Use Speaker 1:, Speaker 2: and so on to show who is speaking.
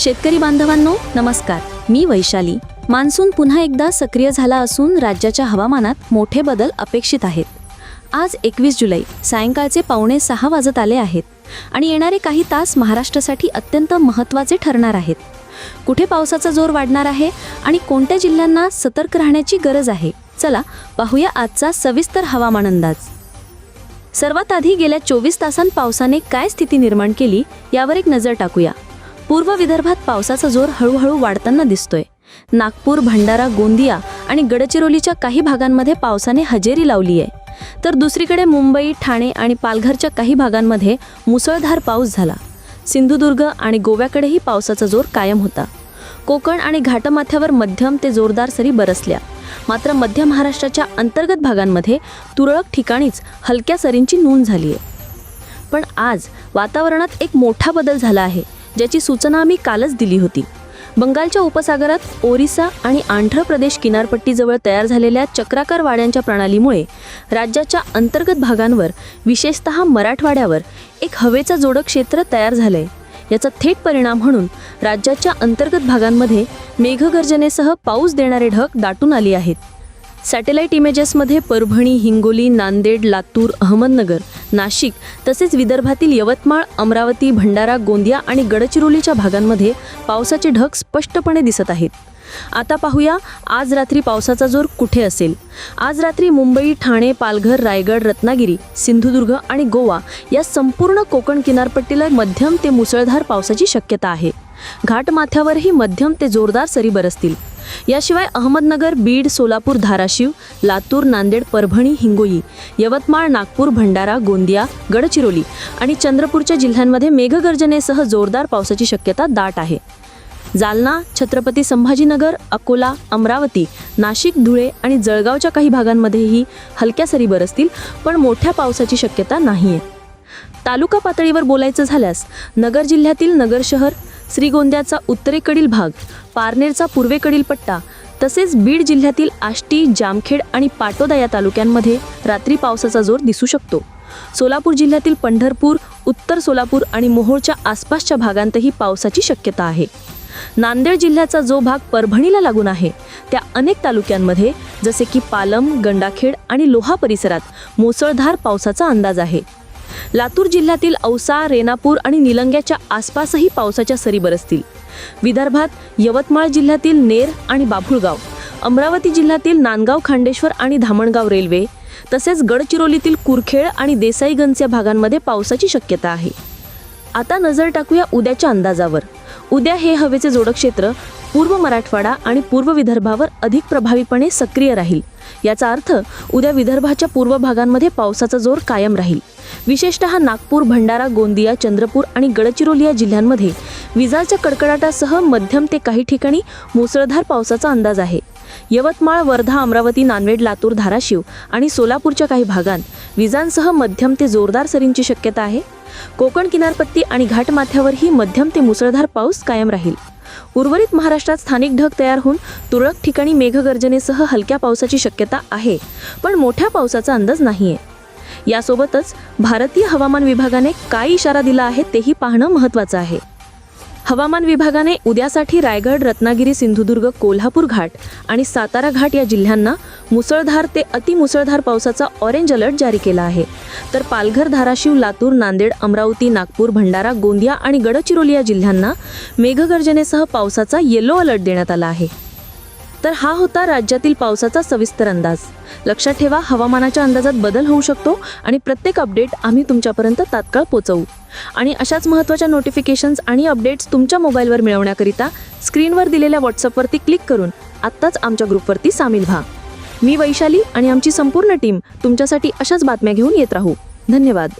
Speaker 1: शेतकरी बांधवांनो नमस्कार. मी वैशाली. मान्सून पुन्हा एकदा सक्रिय झाला असून राज्याच्या हवामानात मोठे बदल अपेक्षित आहेत. आज एकवीस जुलै सायंकाळचे पावणे सहा वाजत आले आहेत आणि येणारे काही तास महाराष्ट्रासाठी अत्यंत महत्त्वाचे ठरणार आहेत. कुठे पावसाचा जोर वाढणार आहे आणि कोणत्या जिल्ह्यांना सतर्क राहण्याची गरज आहे? चला पाहूया आजचा सविस्तर हवामान अंदाज. सर्वात आधी गेल्या चोवीस तासांत पावसाने काय स्थिती निर्माण केली यावर एक नजर टाकूया. पूर्व विदर्भात पावसाचा जोर हळूहळू वाढताना दिसतोय. नागपूर भंडारा गोंदिया आणि गडचिरोलीच्या काही भागांमध्ये पावसाने हजेरी लावली आहे तर दुसरीकडे मुंबई ठाणे आणि पालघरच्या काही भागांमध्ये मुसळधार पाऊस झाला. सिंधुदुर्ग आणि गोव्याकडेही पावसाचा जोर कायम होता. कोकण आणि घाटमाथ्यावर मध्यम ते जोरदार सरी बरसल्या. मात्र मध्य महाराष्ट्राच्या अंतर्गत भागांमध्ये तुरळक ठिकाणीच हलक्या सरींची नोंद झाली आहे पण आज वातावरणात एक मोठा बदल झाला आहे. ज्याची सूचना आम्ही कालच दिली होती. बंगालच्या उपसागरात ओरिसा आणि आंध्र प्रदेश किनारपट्टीजवळ तयार झालेल्या चक्राकार वाड्यांच्या प्रणालीमुळे राज्याच्या अंतर्गत भागांवर विशेषतः मराठवाड्यावर एक हवेचा जोडक क्षेत्र तयार झालंय. याचा थेट परिणाम म्हणून राज्याच्या अंतर्गत भागांमध्ये मेघगर्जनेसह पाऊस देणारे ढग दाटून आली आहेत. सॅटेलाईट इमेजेसमध्ये परभणी हिंगोली नांदेड लातूर अहमदनगर नाशिक तसेच विदर्भातील यवतमाळ अमरावती भंडारा गोंदिया आणि गडचिरोलीच्या भागांमध्ये पावसाचे ढग स्पष्टपणे दिसत आहेत. आता पाहूया आज रात्री पावसाचा जोर कुठे असेल? आज रात्री मुंबई ठाणे पालघर रायगड रत्नागिरी सिंधुदुर्ग आणि गोवा या संपूर्ण कोकण किनारपट्टीला मध्यम ते मुसळधार पावसाची शक्यता आहे. घाटमाथ्यावरही मध्यम ते जोरदार सरी बरसतील. याशिवाय अहमदनगर बीड सोलापूर धाराशिव लातूर नांदेड परभणी हिंगोली यवतमाळ नागपूर भंडारा गोंदिया गडचिरोली आणि चंद्रपूरच्या जिल्ह्यांमध्ये मेघगर्जनेसह जोरदार पावसाची शक्यता दाट आहे. जालना छत्रपती संभाजीनगर अकोला अमरावती नाशिक धुळे आणि जळगावच्या काही भागांमध्येही हलक्या सरी बरसतील पण मोठ्या पावसाची शक्यता नाही आहे तालुका पातळीवर बोलायचं झाल्यास नगर जिल्ह्यातील नगर शहर श्रीगोंद्याचा उत्तरेकडील भाग पारनेरचा पूर्वेकडील पट्टा तसेच बीड जिल्ह्यातील आष्टी जामखेड आणि पाटोदा या तालुक्यांमध्ये रात्री पावसाचा जोर दिसू शकतो. सोलापूर जिल्ह्यातील पंढरपूर उत्तर सोलापूर आणि मोहोळच्या आसपासच्या भागांतही पावसाची शक्यता आहे. नांदेड जिल्ह्याचा जो भाग परभणीला लागून आहे त्या अनेक तालुक्यांमध्ये जसे की पालम गंडाखेड आणि लोहा परिसरात मुसळधार पावसाचा अंदाज आहे. लातूर जिल्ह्यातील औसा रेणापूर आणि निलंग्याच्या आसपासही पावसाच्या सरी बरसतील. विदर्भात यवतमाळ जिल्ह्यातील नेर आणि बाभुळगाव अमरावती जिल्ह्यातील नांदगाव खांडेश्वर आणि धामणगाव रेल्वे तसेच गडचिरोलीतील कुरखेड आणि देसाईगंज या भागांमध्ये पावसाची शक्यता आहे. आता नजर टाकूया उद्याच्या अंदाजावर. उद्या हे हवेचे जोडक क्षेत्र पूर्व मराठवाडा आणि पूर्व विदर्भावर अधिक प्रभावीपणे सक्रिय राहील. याचा अर्थ उद्या विदर्भाच्या पूर्व भागांमध्ये पावसाचा जोर कायम राहील. विशेषतः नागपूर भंडारा गोंदिया चंद्रपूर आणि गडचिरोली या जिल्ह्यांमध्ये विजांच्या कडकडाटासह मध्यम ते काही ठिकाणी मुसळधार पावसाचा अंदाज आहे. यवतमाळ वर्धा अमरावती नांदेड लातूर धाराशिव आणि सोलापूरच्या काही भागांत विजांसह मध्यम ते जोरदार सरींची शक्यता आहे. कोकण किनारपट्टी आणि घाटमाथ्यावरही मध्यम ते मुसळधार पाऊस कायम राहील. उर्वरित महाराष्ट्रात स्थानिक ढग तयार होऊन तुरळक ठिकाणी मेघगर्जनेसह हलक्या पावसाची शक्यता आहे पण मोठ्या पावसाचा अंदाज नाहीये. यासोबतच भारतीय हवामान विभागाने काय इशारा दिला आहे तेही पाहणं महत्त्वाचं आहे. हवामान विभागाने उद्यासाठी रायगड रत्नागिरी सिंधुदुर्ग कोल्हापूर घाट आणि सातारा घाट या जिल्ह्यांना मुसळधार ते अतिमुसळधार पावसाचा ऑरेंज अलर्ट जारी केला आहे. तर पालघर धाराशिव लातूर नांदेड अमरावती नागपूर भंडारा गोंदिया आणि गडचिरोली या जिल्ह्यांना मेघगर्जनेसह पावसाचा येलो अलर्ट देण्यात आला आहे. तर हा होता राज्यातील पावसाचा सविस्तर अंदाज. लक्षात ठेवा हवामानाच्या अंदाजात बदल होऊ शकतो आणि प्रत्येक अपडेट आम्ही तुमच्यापर्यंत तात्काळ पोचवू. आणि अशाच महत्त्वाच्या नोटिफिकेशन्स आणि अपडेट्स तुमच्या मोबाईलवर मिळवण्याकरिता स्क्रीनवर दिलेल्या व्हॉट्सअपवरती क्लिक करून आत्ताच आमच्या ग्रुपवरती सामील व्हा. मी वैशाली आणि आमची संपूर्ण टीम तुमच्यासाठी अशाच बातम्या घेऊन येत राहू. धन्यवाद.